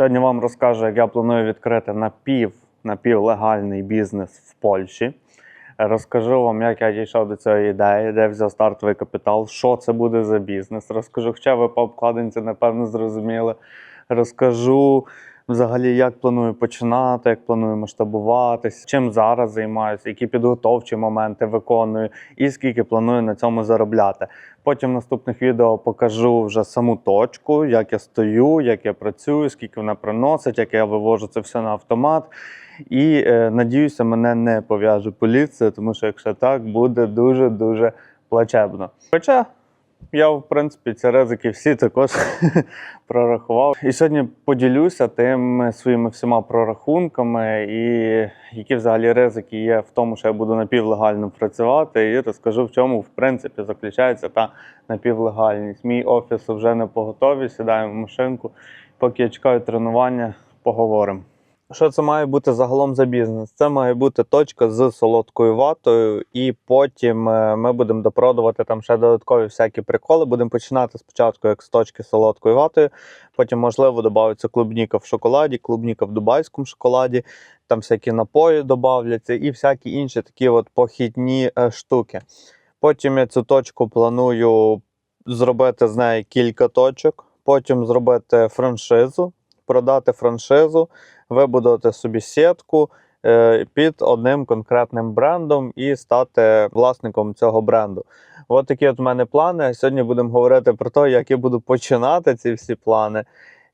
Сьогодні вам розкажу, як я планую відкрити напів, напівлегальний бізнес в Польщі. Розкажу вам, як я дійшов до цієї ідеї, де взяв стартовий капітал, що це буде за бізнес. Розкажу, хоча ви по обкладинці, напевно, зрозуміли. Розкажу взагалі, як планую починати, як планую масштабуватись, чим зараз займаюся, які підготовчі моменти виконую і скільки планую на цьому заробляти. Потім в наступних відео покажу вже саму точку, як я стою, як я працюю, скільки вона приносить, як я вивожу це все на автомат. І е, надіюся, мене не пов'яже поліція, тому що якщо так, буде дуже-дуже плачебно. Хоча я, в принципі, ці ризики всі також прорахував. І сьогодні поділюся тими своїми всіма прорахунками, і які взагалі ризики є в тому, що я буду напівлегально працювати, і розкажу, в чому в принципі заключається та напівлегальність. Мій офіс вже не поготові, сідаємо в машинку. Поки я чекаю тренування, поговоримо. Що це має бути загалом за бізнес? Це має бути точка з солодкою ватою, і потім е, ми будемо допродувати там ще додаткові всякі приколи. Будемо починати спочатку як з точки солодкою ватою, потім, можливо, додається клубніка в шоколаді, клубніка в дубайському шоколаді, там всякі напої додавляться і всякі інші такі от похідні е, штуки. Потім я цю точку планую зробити з неї кілька точок, потім зробити франшизу, продати франшизу вибудувати собі сітку е, під одним конкретним брендом і стати власником цього бренду. От такі от в мене плани. Сьогодні будемо говорити про те, як я буду починати ці всі плани,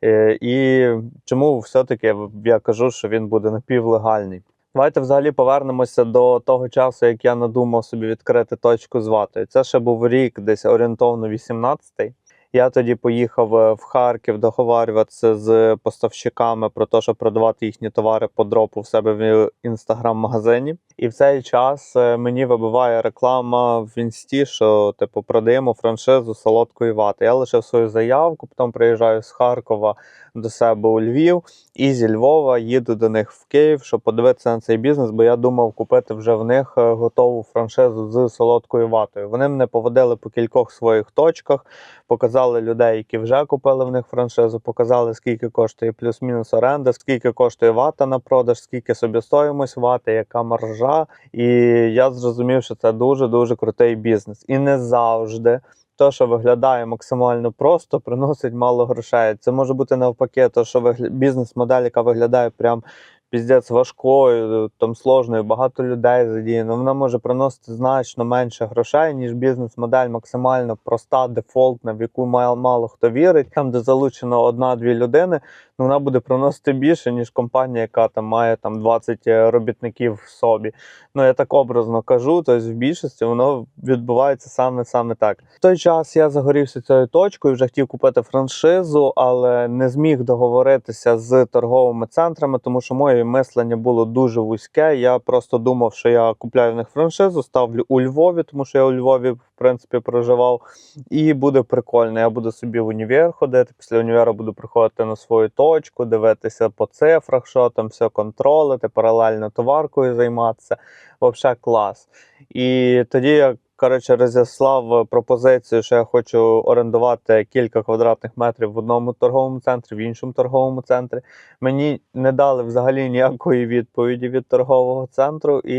е, і чому все-таки я кажу, що він буде напівлегальний. Давайте взагалі повернемося до того часу, як я надумав собі відкрити точку з ватою. Це ще був рік, десь орієнтовно 18-й. Я тоді поїхав е, в Харків договарюватися з поставщиками про те, щоб продавати їхні товари по дропу в себе в інстаграм-магазині. І в цей час е, мені вибиває реклама в інсті, що типу продаємо франшизу солодкої вати. Я лишив свою заявку, потім приїжджаю з Харкова до себе у Львів і зі Львова їду до них в Київ, щоб подивитися на цей бізнес, бо я думав купити вже в них е, готову франшизу з солодкою ватою. Вони мене поводили по кількох своїх точках, показали людей, які вже купили в них франшизу, показали, скільки коштує плюс-мінус оренда, скільки коштує вата на продаж, скільки собі стоїмось вати, яка маржа. І я зрозумів, що це дуже дуже крутий бізнес. І не завжди. То, що виглядає максимально просто, приносить мало грошей. Це може бути навпаки, то що вигля... бізнес-модель, яка виглядає прям піздець важкою, там сложною, багато людей задіяно. Вона може приносити значно менше грошей, ніж бізнес-модель максимально проста, дефолтна, в яку мало хто вірить. Там, де залучено одна-дві людини, ну вона буде приносити більше, ніж компанія, яка там має там 20 робітників в собі. Ну я так образно кажу. Тобто в більшості воно відбувається саме саме так. В той час я загорівся цією точкою, вже хотів купити франшизу, але не зміг договоритися з торговими центрами, тому що моє мислення було дуже вузьке. Я просто думав, що я купляю в них франшизу, ставлю у Львові, тому що я у Львові в принципі проживав. І буде прикольно. Я буду собі в універ ходити. Після універа буду приходити на свою точку, дивитися по цифрах, що там все контролити, паралельно товаркою займатися. Взагалі клас. І тоді я коротше розіслав пропозицію, що я хочу орендувати кілька квадратних метрів в одному торговому центрі, в іншому торговому центрі. Мені не дали взагалі ніякої відповіді від торгового центру, і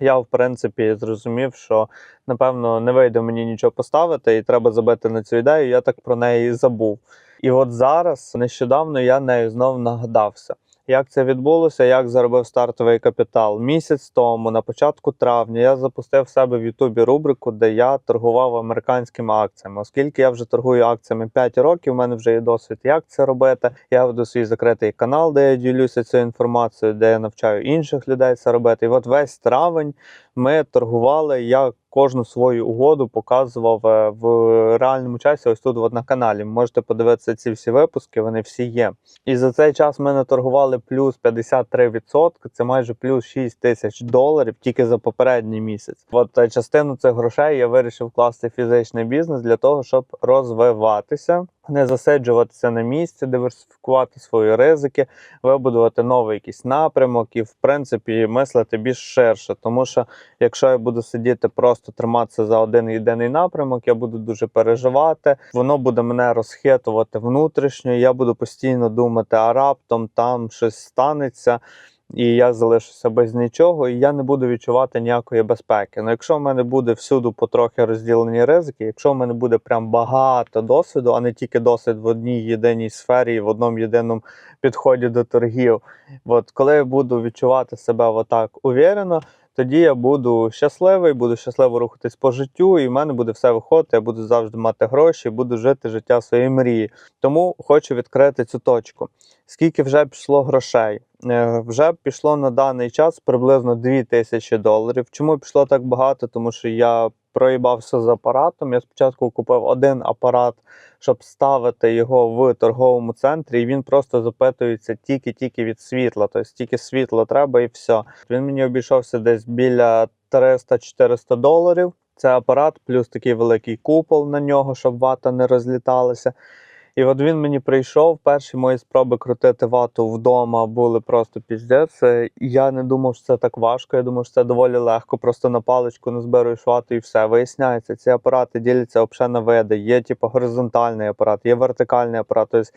я, в принципі, зрозумів, що напевно не вийде мені нічого поставити, і треба забити на цю ідею. Я так про неї забув. І от зараз нещодавно я нею знов нагадався. Як це відбулося, як заробив стартовий капітал? Місяць тому, на початку травня, я запустив в себе в Ютубі рубрику, де я торгував американськими акціями. Оскільки я вже торгую акціями 5 років, у мене вже є досвід, як це робити. Я веду свій закритий канал, де я ділюся цією інформацією, де я навчаю інших людей це робити. І от весь травень ми торгували. Я кожну свою угоду показував е, в реальному часі. Ось тут от на каналі. Можете подивитися ці всі випуски, вони всі є. І за цей час ми наторгували плюс 53%, Це майже плюс 6 тисяч доларів тільки за попередній місяць. От е, частину цих грошей я вирішив вкласти в фізичний бізнес для того, щоб розвиватися. Не засиджуватися на місці, диверсифікувати свої ризики, вибудувати новий якийсь напрямок і, в принципі, мислити більш ширше. Тому що якщо я буду сидіти, просто триматися за один єдиний напрямок, я буду дуже переживати. Воно буде мене розхитувати внутрішньо. Я буду постійно думати, а раптом там щось станеться. І я залишуся без нічого, і я не буду відчувати ніякої безпеки. Ну, якщо в мене буде всюди потрохи розділені ризики, якщо в мене буде прям багато досвіду, а не тільки досвід в одній єдиній сфері, в одному єдиному підході до торгів, от коли я буду відчувати себе отак уверено, тоді я буду щасливий, буду щасливо рухатись по життю, і в мене буде все виходити. Я буду завжди мати гроші, буду жити життя своєї мрії. Тому хочу відкрити цю точку. Скільки вже пішло грошей? Е, Вже пішло на даний час приблизно 2 тисячі доларів. Чому пішло так багато? Тому що я проїбався з апаратом. Я спочатку купив один апарат, щоб ставити його в торговому центрі, і він просто запитується тільки-тільки від світла. Тобто тільки світло треба і все. Він мені обійшовся десь біля 300-400 доларів. Це апарат, плюс такий великий купол на нього, щоб вата не розліталася. І от він мені прийшов. Перші мої спроби крутити вату вдома були просто піздець. Я не думав, що це так важко. Я думав, що це доволі легко. Просто на паличку назбируєш вату і все. Виясняється, ці апарати діляться взагалі на види. Є типу горизонтальний апарат, є вертикальний апарат. Тобто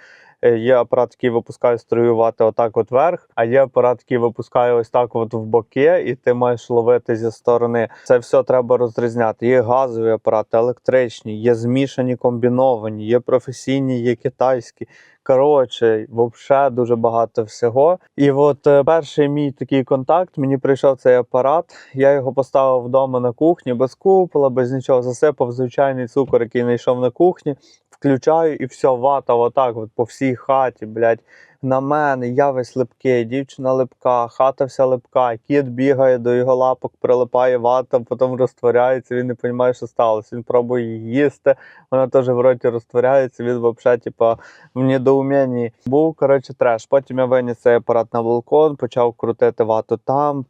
є апарат, який випускає струю вати отак от вверх, а є апарат, який випускає ось так от в боки, і ти маєш ловити зі сторони. Це все треба розрізняти. Є газові апарати, електричні, є змішані комбіновані, є професійні, є китайські. Коротше, взагалі дуже багато всього. І от е, перший мій такий контакт, мені прийшов цей апарат. Я його поставив вдома на кухні без купола, без нічого. Засипав звичайний цукор, який знайшов на кухні. Включаю і все, вата отак от по всій хаті, блядь. На мене, я весь липкий, дівчина липка, хата вся липка, кіт бігає до його лапок, прилипає вата, потім розтворяється, він не розуміє, що сталося. Він пробує її їсти, вона теж в роті розтворяється, він взагалі, типа, в недоумінні. Був, коротше, треш. Потім я виніс цей апарат на балкон, почав крутити вату там,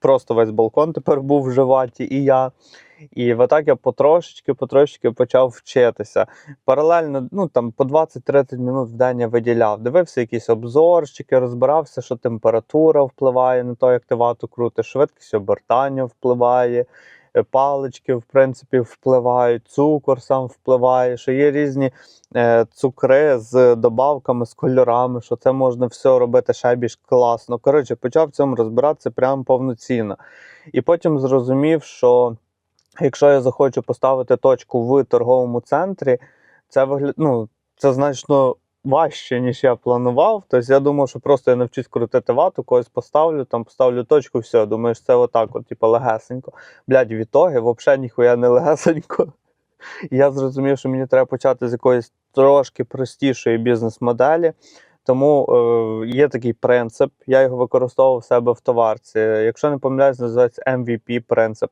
просто весь балкон тепер був в живаті, і я. І отак я потрошечки, потрошечки почав вчитися. Паралельно, ну там по 20-30 минут в день я виділяв. Дивився якісь обзорчики, розбирався, що температура впливає на те, як ти вату крутиш, швидкість обертання впливає, е, палички, в принципі, впливають, цукор сам впливає, що є різні е, цукри з добавками, з кольорами, що це можна все робити ще більш класно. Коротше, почав в цьому розбиратися прямо повноцінно. І потім зрозумів, що. Якщо я захочу поставити точку в торговому центрі, це вигля... ну, це значно важче, ніж я планував. Тобто я думав, що просто я навчусь крутити вату, когось поставлю, там поставлю точку, все. Думаю, це отак, от, типу, легесенько. Блядь, в ітоги взагалі ніхуя не легесенько. Я зрозумів, що мені треба почати з якоїсь трошки простішої бізнес-моделі. Тому е, є такий принцип, я його використовував в себе в товарці. Якщо не помиляюсь, називається MVP принцип.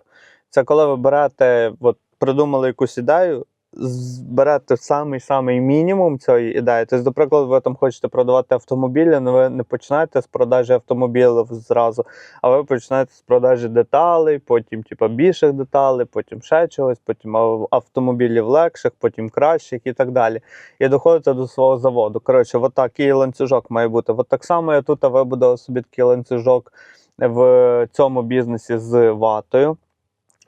Це коли ви берете, от придумали якусь ідею, з- берете самий самий мінімум цієї ідеї. Тобто, до прикладу, ви там хочете продавати автомобілі, але ви не починаєте з продажі автомобілів зразу, а ви починаєте з продажі деталей, потім типу, більших деталей, потім ще чогось, потім автомобілів легших, потім кращих і так далі. І доходите до свого заводу. Коротше, от такий ланцюжок має бути. От так само я тут вибудував собі такий ланцюжок в цьому бізнесі з ватою.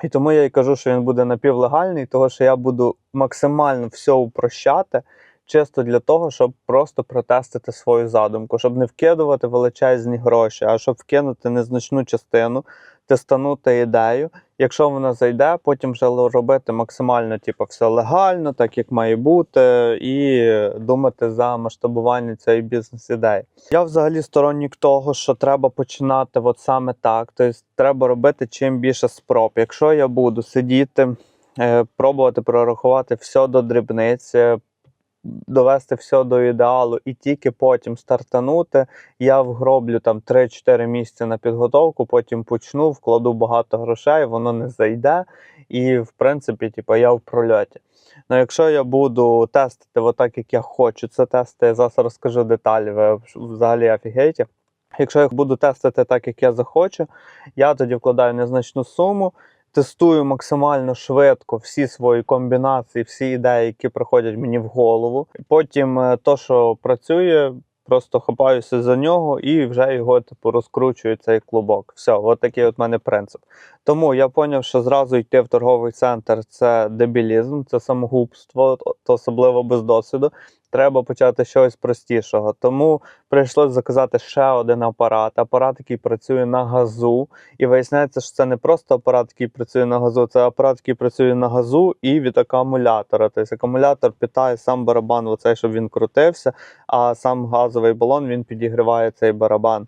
І тому я і кажу, що він буде напівлегальний, того що я буду максимально все упрощати, чисто для того, щоб просто протестити свою задумку, щоб не вкидувати величезні гроші, а щоб вкинути незначну частину, тестанути ідею. Якщо вона зайде, потім вже робити максимально типу, все легально, так як має бути, і думати за масштабування цієї бізнес-ідеї. Я взагалі сторонник того, що треба починати от саме так. Тобто треба робити чим більше спроб. Якщо я буду сидіти, е, пробувати прорахувати все до дрібниць, е, довести все до ідеалу і тільки потім стартанути, я вгроблю там 3-4 місяці на підготовку, потім почну, вкладу багато грошей, воно не зайде. І, в принципі, типу, я в прольоті. Ну, якщо я буду тестити отак, як я хочу, це тести, я зараз розкажу деталі, ви взагалі офігеєте. Якщо я буду тестити так, як я захочу, я тоді вкладаю незначну суму, тестую максимально швидко всі свої комбінації, всі ідеї, які приходять мені в голову. Потім е, то, що працює, просто хапаюся за нього і вже його типу розкручую цей клубок. Все, от такий от мене принцип. Тому я зрозумів, що зразу йти в торговий центр це дебілізм, це самогубство, особливо без досвіду. Треба почати чогось простішого. Тому прийшлось заказати ще один апарат. Апарат, який працює на газу. І виясняється, що це не просто апарат, який працює на газу, це апарат, який працює на газу і від акумулятора. Тобто акумулятор питає сам барабан, оцей, щоб він крутився, а сам газовий балон він підігріває цей барабан.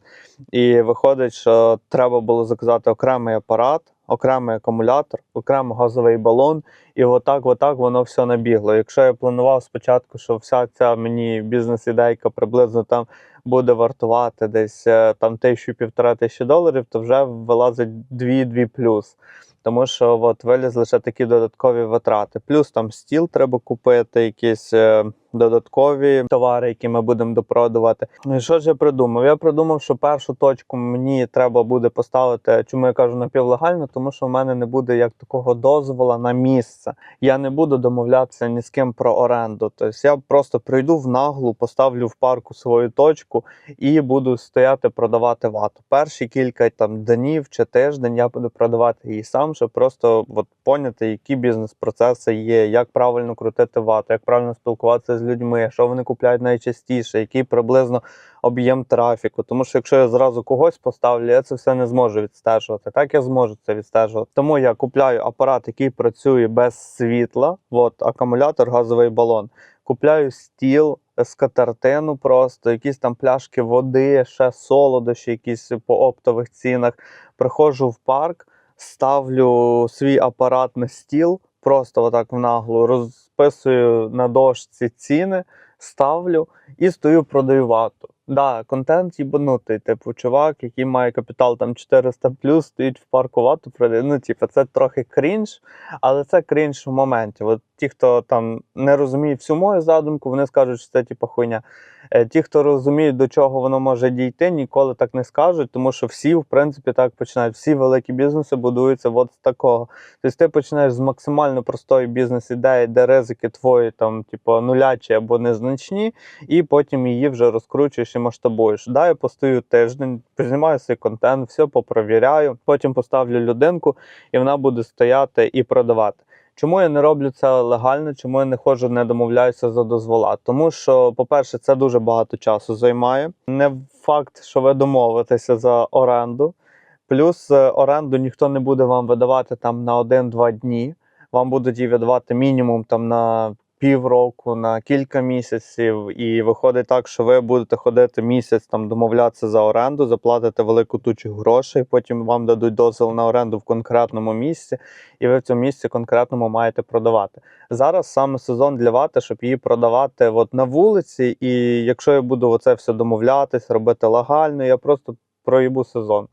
І виходить, що треба було заказати окремий апарат, окремий акумулятор, окремий газовий балон. І отак, отак воно все набігло. Якщо я планував спочатку, що вся ця мені бізнес-ідейка приблизно там буде вартувати десь е, там тисячу півтора тисячі доларів, то вже вилазить 2-2 плюс. Тому що от вилізли лише такі додаткові витрати. Плюс там стіл треба купити, якісь е, додаткові товари, які ми будемо допродувати. Ну і що ж я придумав? Я придумав, що першу точку мені треба буде поставити. Чому я кажу напівлегально? Тому що в мене не буде як такого дозвола на місце. Я не буду домовлятися ні з ким про оренду. Тобто я просто прийду в наглу, поставлю в парку свою точку і буду стояти продавати вату. Перші кілька там днів чи тиждень я буду продавати її сам, щоб просто от поняти, які бізнес-процеси є, як правильно крутити вату, як правильно спілкуватися з людьми, що вони купляють найчастіше, який приблизно об'єм трафіку. Тому що якщо я зразу когось поставлю, я це все не зможу відстежувати. Так я зможу це відстежувати. Тому я купляю апарат, який працює без світла. От акумулятор, газовий балон. Купляю стіл, скатертину просто, якісь там пляшки води, ще солодощі, якісь по оптових цінах. Приходжу в парк, ставлю свій апарат на стіл, просто отак в наглу, розписую на дошці ціни, ставлю і стою продаю вату. Да, контент їбанутий, типу, чувак, який має капітал там 400 плюс, стоїть в парку вату. Ну, типу, це трохи крінж, але це крінж в моменті. От ті, хто там не розуміє всю мою задумку, вони скажуть, що це типу хуйня. Е, Ті, хто розуміють, до чого воно може дійти, ніколи так не скажуть, тому що всі, в принципі, так починають. Всі великі бізнеси будуються от з такого. Тобто ти починаєш з максимально простої бізнес-ідеї, де ризики твої там, типу, нулячі або незначні, і потім її вже розкручуєш і масштабуєш. Да, я постою тиждень, знімаю свій контент, все попровіряю, потім поставлю людинку, і вона буде стояти і продавати. Чому я не роблю це легально? Чому я не ходжу, не домовляюся за дозвола? Тому що, по-перше, це дуже багато часу займає. Не факт, що ви домовитеся за оренду. Плюс е, оренду ніхто не буде вам видавати там на один-два дні. Вам будуть її видавати мінімум там на півроку, на кілька місяців. І виходить так, що ви будете ходити місяць там домовлятися за оренду, заплатите велику тучу грошей. Потім вам дадуть дозвіл на оренду в конкретному місці, і ви в цьому місці конкретному маєте продавати. Зараз саме сезон для вати, щоб її продавати от на вулиці. І якщо я буду оце все домовлятись, робити легально, я просто проїбу сезон.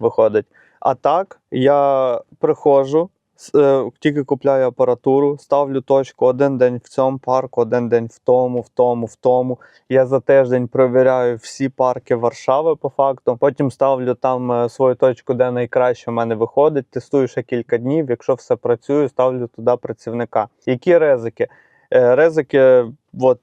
Виходить. А так я приходжу. Е, Тільки купляю апаратуру, ставлю точку один день в цьому парку, один день в тому, в тому, в тому. Я за тиждень провіряю всі парки Варшави по факту. Потім ставлю там е, свою точку, де найкраще в мене виходить. Тестую ще кілька днів. Якщо все працює, ставлю туди працівника. Які ризики? Е, Ризики, от,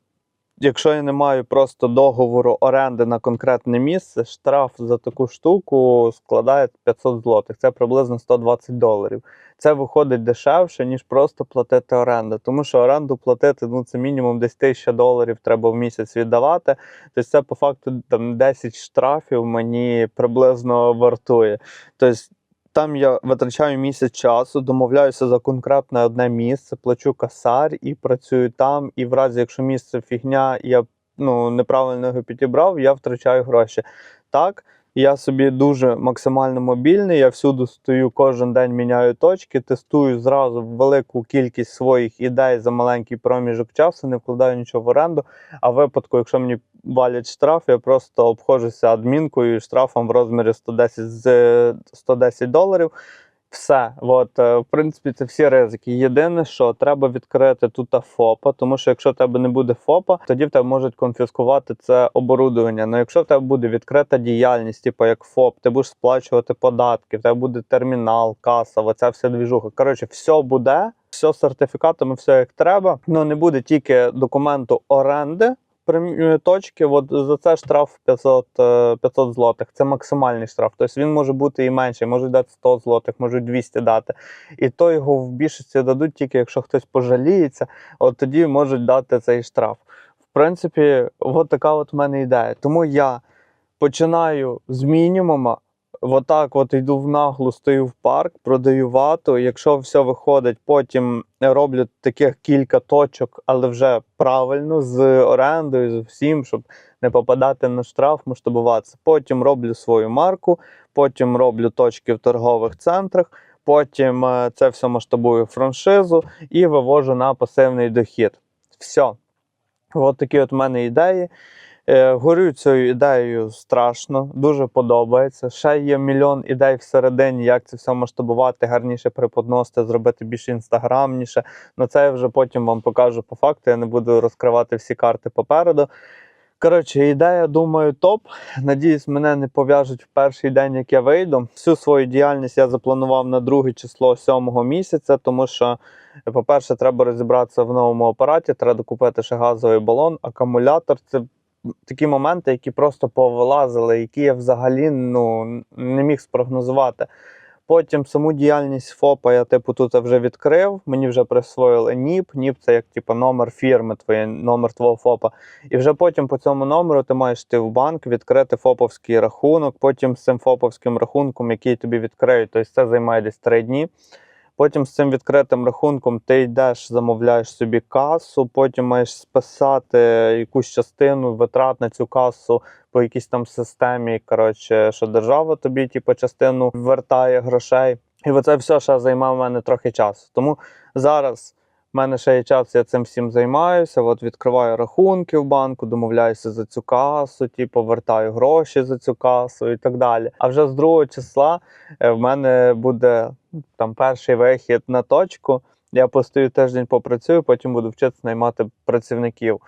якщо я не маю просто договору оренди на конкретне місце, штраф за таку штуку складає 500 злотих. Це приблизно 120 доларів. Це виходить дешевше, ніж просто платити оренду. Тому що оренду платити ну, це мінімум десь 1000 доларів треба в місяць віддавати. Тобто це по факту там 10 штрафів мені приблизно вартує. Тобто там я витрачаю місяць часу, домовляюся за конкретне одне місце, плачу касар і працюю там. І в разі, якщо місце фігня, я ну, неправильно його підібрав, я втрачаю гроші. Так, я собі дуже максимально мобільний. Я всюди стою кожен день, міняю точки, тестую зразу велику кількість своїх ідей за маленький проміжок часу, не вкладаю нічого в оренду. А в випадку, якщо мені валять штраф, я просто обходжуся адмінкою і штрафом в розмірі 110, з 110 доларів. Все, от, е, в принципі, це всі ризики. Єдине, що треба відкрити тут ФОПа, тому що якщо в тебе не буде ФОПа, тоді в тебе можуть конфіскувати це оборудовання. Ну якщо в тебе буде відкрита діяльність, типу як ФОП, ти будеш сплачувати податки, в тебе буде термінал, каса, оця вся двіжуха. Коротше, все буде, все з сертифікатами, все як треба. Ну не буде тільки документу оренди. Прим- Точки, от за це штраф 500, е, 500 злотих. Це максимальний штраф. Тобто він може бути і менший, можуть дати 100 злотих, можуть 200 дати. І то його в більшості дадуть тільки якщо хтось пожаліється, от тоді можуть дати цей штраф. В принципі, от така от в мене ідея. Тому я починаю з мінімума. Отак от йду в наглу, стою в парк, продаю вату. Якщо все виходить, потім роблю таких кілька точок, але вже правильно, з орендою, з всім, щоб не попадати на штраф, масштабуватися. Потім роблю свою марку, потім роблю точки в торгових центрах, потім е, це все масштабую франшизу і вивожу на пасивний дохід. Все. От такі от в мене ідеї. Е, Горю цією ідеєю страшно, дуже подобається. Ще є мільйон ідей всередині, як це все масштабувати, гарніше преподносити, зробити більш інстаграмніше. Ну це я вже потім вам покажу по факту. Я не буду розкривати всі карти попереду. Коротше, ідея, думаю, топ. Надіюсь, мене не пов'яжуть в перший день, як я вийду. Всю свою діяльність я запланував на друге число сьомого місяця, тому що, по-перше, треба розібратися в новому апараті, треба докупити ще газовий балон, акумулятор. Це такі моменти, які просто повилазили, які я взагалі ну, не міг спрогнозувати. Потім саму діяльність ФОПа я типу тут вже відкрив. Мені вже присвоїли НІП. НІП це як типу, номер фірми, твоє, номер твого ФОПа. І вже потім по цьому номеру ти маєш йти в банк, відкрити ФОПовський рахунок. Потім з цим ФОПовським рахунком, який тобі відкриють, тобто це займає десь три дні. Потім з цим відкритим рахунком ти йдеш, замовляєш собі касу, потім маєш списати якусь частину витрат на цю касу по якійсь там системі. Коротше, що держава тобі, типу, частину вертає грошей. І оце все ще займає в мене трохи часу. Тому зараз в мене ще є час, я цим всім займаюся. От відкриваю рахунки в банку, домовляюся за цю касу, типу, вертаю гроші за цю касу і так далі. А вже з другого числа е, в мене буде там перший вихід на точку. Я постою тиждень попрацюю, потім буду вчитися наймати працівників.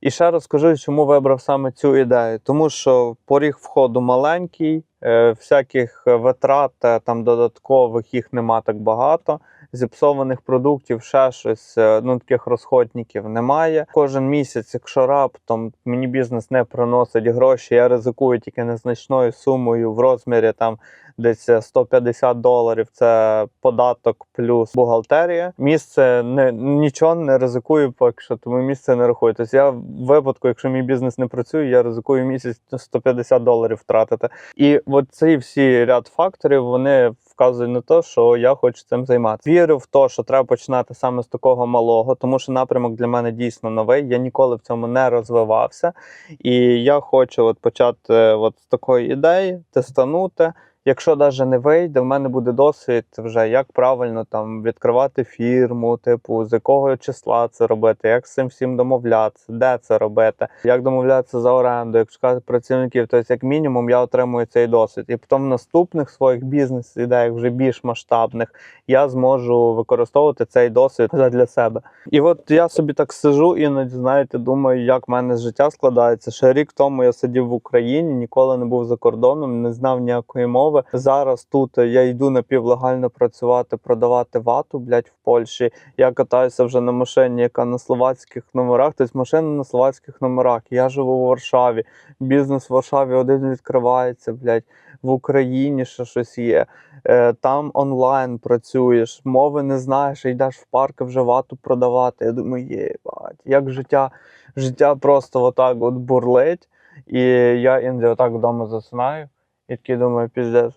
І ще розкажу, чому вибрав саме цю ідею. Тому що поріг входу маленький, е, всяких витрат там додаткових їх нема так багато. Зіпсованих продуктів, ще щось, е, ну таких розходників немає. Кожен місяць, якщо раптом мені бізнес не приносить гроші, я ризикую тільки незначною сумою в розмірі там десь 150 доларів. Це податок плюс бухгалтерія. Місце не нічого не ризикую, поки що тому місце не рахую. Тобто я в випадку, якщо мій бізнес не працює, я ризикую місяць 150 доларів втратити. І от ці всі ряд факторів вони вказують на те, що я хочу цим займатися. Вірю в те, що треба починати саме з такого малого, тому що напрямок для мене дійсно новий. Я ніколи в цьому не розвивався. І я хочу от почати от з такої ідеї, тестанути. Якщо навіть не вийде, в мене буде досвід вже як правильно там відкривати фірму, типу з якого числа це робити, як з цим всім домовлятися, де це робити, як домовлятися за оренду, як шукати працівників. Тобто, як мінімум, я отримую цей досвід. І потім в наступних своїх бізнес-ідеях, вже більш масштабних, я зможу використовувати цей досвід для себе. І от я собі так сижу іноді, знаєте, думаю, як в мене життя складається. Ще рік тому я сидів в Україні, ніколи не був за кордоном, не знав ніякої мови. Зараз тут я йду напівлегально працювати, продавати вату, блядь, в Польщі. Я катаюся вже на машині, яка на словацьких номерах. Тобто машина на словацьких номерах. Я живу у Варшаві. Бізнес в Варшаві один відкривається, блядь. В Україні ще щось є. Е, там онлайн працюєш, мови не знаєш, йдеш в парк вже вату продавати. Я думаю, єбать, як життя, життя просто отак от бурлить. І я іноді отак вдома засинаю. І такий думаю, піздець.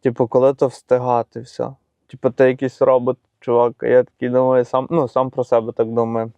Типу, коли то встигати все. Типу, ти якийсь робот, чувак. Я такий думаю, сам, ну, сам про себе так думаю.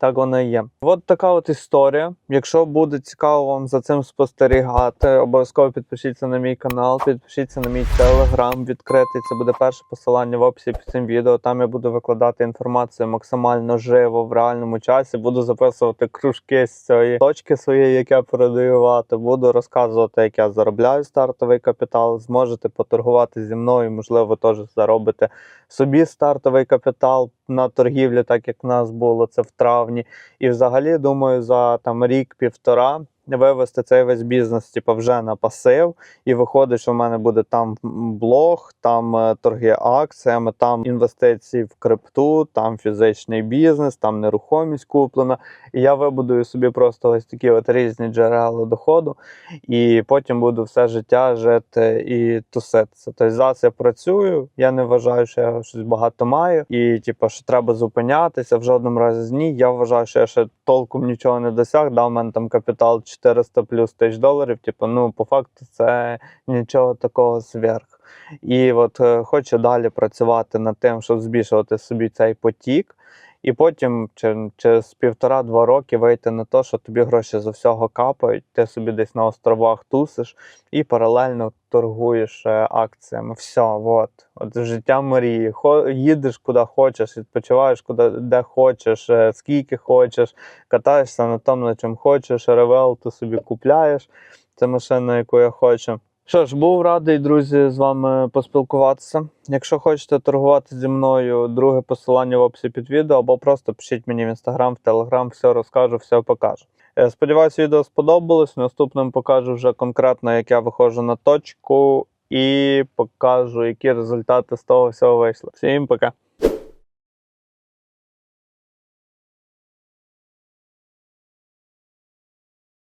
Так воно і є. От така от історія. Якщо буде цікаво вам за цим спостерігати, обов'язково підпишіться на мій канал, підпишіться на мій телеграм відкритий. Це буде перше посилання в описі під цим відео. Там я буду викладати інформацію максимально живо в реальному часі. Буду записувати кружки з цієї точки своєї, як я продаю. Буду розказувати, як я заробляю стартовий капітал. Зможете поторгувати зі мною, можливо, теж заробите собі стартовий капітал на торгівлі, так як в нас було це в травні. І взагалі, думаю, за там рік-півтора вивести цей весь бізнес, типу, вже на пасив. І виходить, що в мене буде там блог, там е, торги акціями, там інвестиції в крипту, там фізичний бізнес, там нерухомість куплена. І я вибудую собі просто ось такі от різні джерела доходу, і потім буду все життя жити і туситися. Тобто зараз я працюю, я не вважаю, що я щось багато маю, і типу, що треба зупинятися в жодному разі ні. Я вважаю, що я ще толком нічого не досяг. Дав мене там капітал 400 плюс тисяч доларів. Типу, ну по факту це нічого такого зверх. І от е, хочу далі працювати над тим, щоб збільшувати собі цей потік. І потім через півтора-два роки вийти на те, що тобі гроші з всього капають, ти собі десь на островах тусиш і паралельно торгуєш е, акціями. Все, от. От життя мрії. Хо, їдеш куди хочеш, відпочиваєш куди де хочеш, е, скільки хочеш, катаєшся на тому, на чим хочеш, ревел ти собі купляєш. Це машина, яку я хочу. Що ж, був радий, друзі, з вами поспілкуватися. Якщо хочете торгувати зі мною, друге посилання в описі під відео, або просто пишіть мені в інстаграм, в телеграм, все розкажу, все покажу. Е, Сподіваюсь, відео сподобалось. Наступним покажу вже конкретно, як я виходжу на точку, і покажу, які результати з того всього вийшли. Всім пока!